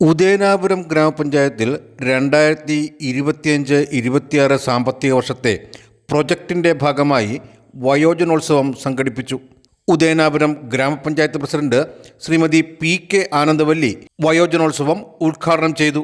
ഉദയനാപുരം ഗ്രാമപഞ്ചായത്തിൽ രണ്ടായിരത്തി ഇരുപത്തിയഞ്ച് ഇരുപത്തിയാറ് സാമ്പത്തിക വർഷത്തെ പ്രൊജക്ടിന്റെ ഭാഗമായി വയോജനോത്സവം സംഘടിപ്പിച്ചു. Udayanapuram grama panchayat president Shrimati P K Anandavalli വയോജനോത്സവം ഉദ്ഘാടനം ചെയ്തു.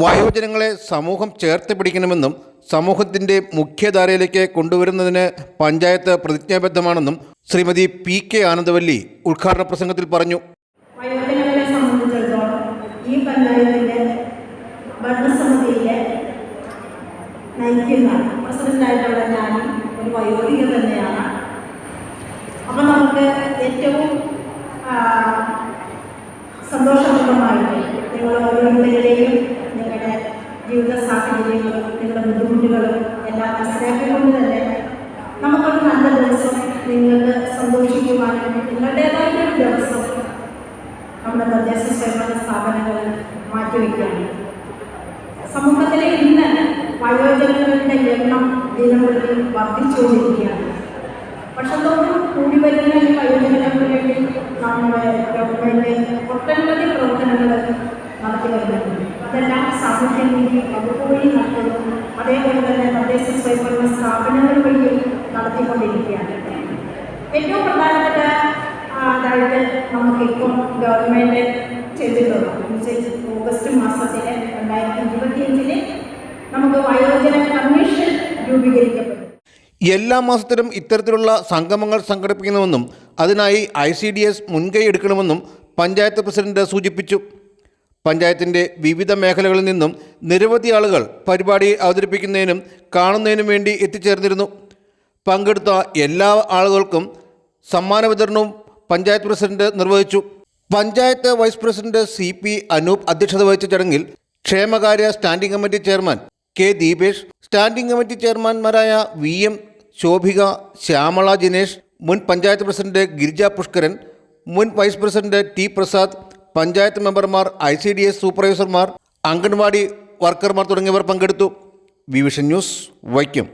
വയോജനങ്ങളെ സമൂഹം ചേർത്ത് പിടിക്കണമെന്നും സമൂഹത്തിന്റെ മുഖ്യധാരയിലേക്ക് കൊണ്ടുവരുന്നതിന് പഞ്ചായത്ത് പ്രതിജ്ഞാബദ്ധമാണെന്നും ശ്രീമതി പി കെ ആനന്ദവല്ലി ഉദ്ഘാടന പ്രസംഗത്തിൽ പറഞ്ഞു. വയോജനങ്ങളെ ഈ നയിക്കുന്ന അപ്പം നമുക്ക് ഏറ്റവും സന്തോഷപ്രദമായിട്ട് നിങ്ങൾക്ക് സന്തോഷിക്കുവാനും നിങ്ങളുടേതായ ഒരു ദിവസം നമ്മുടെ തദ്ദേശ സ്വയംഭരണ സ്ഥാപനങ്ങൾ മാറ്റിവെക്കുകയാണ് സമൂഹത്തിലെ ഇന്ന് വയോജനങ്ങളുടെ എണ്ണം ദിനംപ്രതി വർദ്ധിച്ചുകൊണ്ടിരിക്കുകയാണ്. വർഷത്തോറും കൂടി വരുന്ന ഈ വയോജനങ്ങൾക്ക് വേണ്ടി നമ്മുടെ ഗവൺമെന്റ് ഒട്ടനവധി പ്രവർത്തനങ്ങൾ നടത്തി വരുന്നുണ്ട്. അതെല്ലാം സാമൂഹ്യനീതി വകുപ്പ് വഴി നടത്തുന്നു. അതേപോലെ തന്നെ തദ്ദേശ സ്വയംഭരണ സ്ഥാപനങ്ങൾ വഴി നടത്തിക്കൊണ്ടിരിക്കുകയാണ് ഏറ്റവും പ്രധാനപ്പെട്ട ഇതായിട്ട് അതായിട്ട് നമുക്കിപ്പം ഗവൺമെന്റ് ചെയ്തിട്ടുള്ളത് ഓഗസ്റ്റ് മാസത്തിന് രണ്ടായിരത്തി ഇരുപത്തിയഞ്ചിൽ നമുക്ക് വയോജന കമ്മീഷൻ രൂപീകരിക്കപ്പെട്ടു. എല്ലാ മാസത്തിലും ഇത്തരത്തിലുള്ള സംഗമങ്ങൾ സംഘടിപ്പിക്കണമെന്നും അതിനായി ഐ സി ഡി എസ് മുൻകൈ എടുക്കണമെന്നും പഞ്ചായത്ത് പ്രസിഡന്റ് സൂചിപ്പിച്ചു. പഞ്ചായത്തിന്റെ വിവിധ മേഖലകളിൽ നിന്നും നിരവധി ആളുകൾ പരിപാടി അവതരിപ്പിക്കുന്നതിനും കാണുന്നതിനും വേണ്ടി എത്തിച്ചേർന്നിരുന്നു. പങ്കെടുത്ത എല്ലാ ആളുകൾക്കും സമ്മാന വിതരണവും പഞ്ചായത്ത് പ്രസിഡന്റ് നിർവഹിച്ചു. Panchayat vice president C P Anoop അധ്യക്ഷത വഹിച്ച ചടങ്ങിൽ ക്ഷേമകാര്യ standing committee chairman K Deepesh standing committee ചെയർമാൻമാരായ V M Shobhika Shyamala Jinesh മുൻ പഞ്ചായത്ത് പ്രസിഡന്റ് ഗിരിജ പുഷ്കരൻ മുൻ vice president T Prasad panchayat മെമ്പർമാർ ഐ സി ഡി എസ് സൂപ്പർവൈസർമാർ അംഗൻവാടി വർക്കർമാർ തുടങ്ങിയവർ പങ്കെടുത്തു. വിവിഷൻ ന്യൂസ് വൈക്കം.